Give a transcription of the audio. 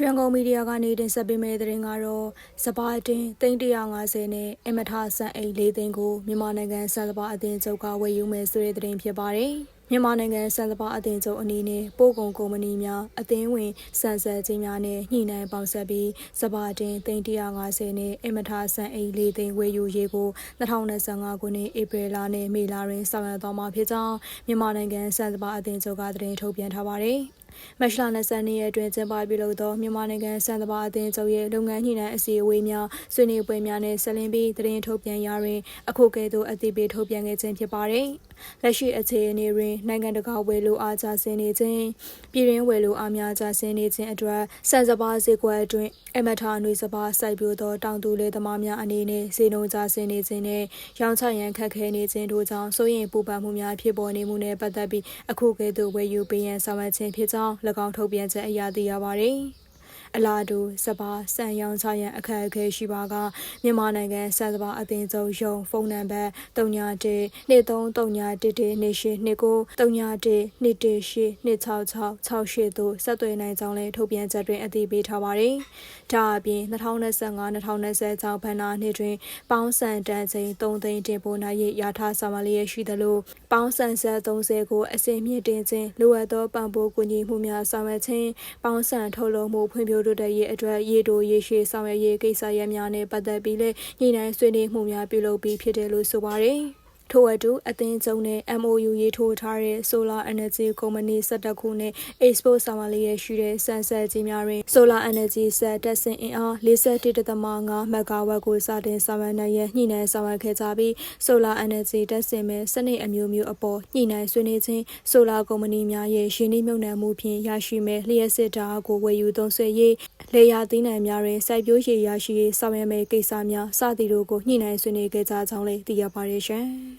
ရွှေကုန်းမီဒီယာကနေတင်ဆက်ပေးမယ့်သတင်းကတော့စပါးတင်350နဲ့အမထဆန်အိတ်၄သိန်းကိုမြန်မာနိုင်ငံစံစပါးအသင်းချုပ်ကဝယ်ယူမယ်ဆိုတဲ့သတင်းဖြစ်ပါတယ်။ မြန်မာနိုင်ငံစံစပါးအသင်းချုပ်အနေနဲ့ပို့ကုန်ကုမ္ပဏီများအသင်းဝင်စံဆက်ခြင်းများနဲ့ညှိနှိုင်းပေါင်းစပ်ပြီးစပါးတင်350နဲ့အမထဆန်အိတ်၄သိန်းဝယ်ယူရေးကို2025ခုနှစ်ဧပြီလနဲ့မေလတွင်ဆောင်ရွက်သွားမှာဖြစ်ကြောင်းမြန်မာနိုင်ငံစံစပါးအသင်းချုပ်ကသတင်းထုတ်ပြန်ထားပါတယ်။မတ်လ22ရက်အတွင်းကျင်းပပြုလုပ်သောမြန်မာနိုင်ငံစံတဘာအသင်းချုပ်ရဲ့လုပ်ငန်းညှိနှိုင်းအစည်းအဝေးများဆွေးနွေးပွဲများနဲ့ဆက်လင်းပြီးသတင်းထုတ်ပြန်ရာတွင်အခုကဲ့သို့အသိပေးထုတ်ပြန်ခဲ့ခြင်းဖြစ်ပါတယ်။လက်ရှိအခြေအနေတွင်နိုင်ငံတကာဝယ်လိုအားကြဆင်းနေခြင်းပြည်ရင်းဝယ်လိုအားများကြဆင်းနေခြင်းအတွက်စံစဘာဈေးကွက်အတွင်းအမထာနွေစဘာစိုက်ပျိုးသောတောင်သူလယ်သမားများအနေနဲ့ဈေးနှုန်းကြဆင်းနေခြင်းနဲ့ရောင်းချရန်ခက်ခဲနေခြင်းတို့ကြောင့်စိုးရိမ်ပူပန်မှုများဖြစ်ပေါ်နေမှုနဲ့ပတ်သက်ပြီးအခုကဲ့သို့ဝယ်ယူပေးရန်ဆောင်ရွက်ခြင်းဖြစ်ကြောင်း၎င်းထုတ်ပြန်ချက်အရသိရပါတယ်။ အလားတူစပါစံရောင်းချရန်အခက်အခဲရှိပါကမြန်မာနိုင်ငံစံစပါအသင်းချုပ်ရုံဖုန်းနံပါတ်391 2331နေရှိ29 391 218 26668တို့ဆက်သွယ်နိုင်ကြောင်းလည်းထုတ်ပြန်ချက်တွင်အသိပေးထားပါတယ်။ဒါအပြင်2025-2026ဘဏ္ဍာနှစ်တွင်ပေါင်းစံတန်ချိန်3သိန်းတင်ပို့နိုင်ရရထားဆောင်ရွက်လျက်ရှိသလိုပေါင်းစံဆက်30ကိုအစင်မြင့်တင်ခြင်းလိုအပ်သောပံ့ပိုးကူညီမှုများဆောင်ရွက်ခြင်းပေါင်းစံထုတ်လုပ်မှုဖွံ့ဖြိုးတိုးတက်ရေးအတွက်ရေတိုရေရှည်ဆောင်ရွက်ရေးကိစ္စရပ်များနဲ့ပတ်သက်ပြီးလည်းညှိနှိုင်းဆွေးနွေးမှုများပြုလုပ်ပြီးဖြစ်တယ်လို့ဆိုပါတယ်။ ထို့အတူအသင်းချုပ်နဲ့ MOU ရေးထိုးထားတဲ့ Solar Energy Company 17ခုနဲ့ Export ဆောင်ရလျက်ရှိတဲ့စံဆက်ကြီးများတွင် Solar Energy ဆက်တက်စင်အင်အား41.5 MW ကိုစတင်ဆောင်ရွက်နိုင်ရန်ညှိနှိုင်းဆောင်ရွက်ခဲ့ကြပြီး Solar Energy တက်စင်မဲ့စနစ်အမျိုးမျိုးအပေါ်ညှိနှိုင်းဆွေးနွေးခြင်း Solar ကုမ္ပဏီများရဲ့ရင်းနှီးမြှုပ်နှံမှုဖြင့်ရရှိမဲ့လျှက်စစ်ဓာတ်ကိုဝယ်ယူသုံးစွဲရေးလေယာသီးနှံများတွင်စိုက်ပျိုးရေးရရှိရေးဆောင်ရွက်မဲ့ကိစ္စများစသည်တို့ကိုညှိနှိုင်းဆွေးနွေးခဲ့ကြကြောင်းလည်းသိရပါတယ်ရှင်။